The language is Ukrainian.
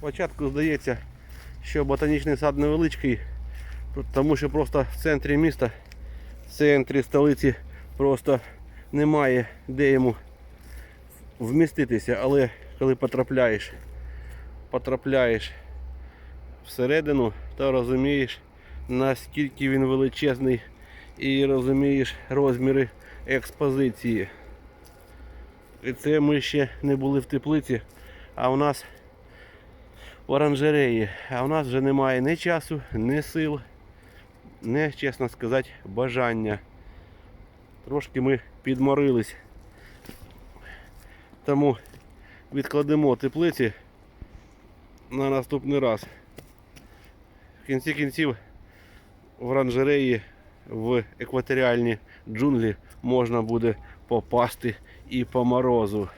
Спочатку здається, що ботанічний сад невеличкий, тому що просто в центрі міста, в центрі столиці просто немає де йому вміститися. Але коли потрапляєш, потрапляєш всередину, то розумієш, наскільки він величезний і розумієш розміри експозиції. І це ми ще не були в теплиці, а у нас оранжереї. А у нас вже немає ні часу, ні сил, ні, чесно сказати, бажання. Трошки ми підморились. Тому відкладемо теплиці на наступний раз. В кінці кінців в оранжереї в екваторіальні джунглі можна буде попасти і по морозу.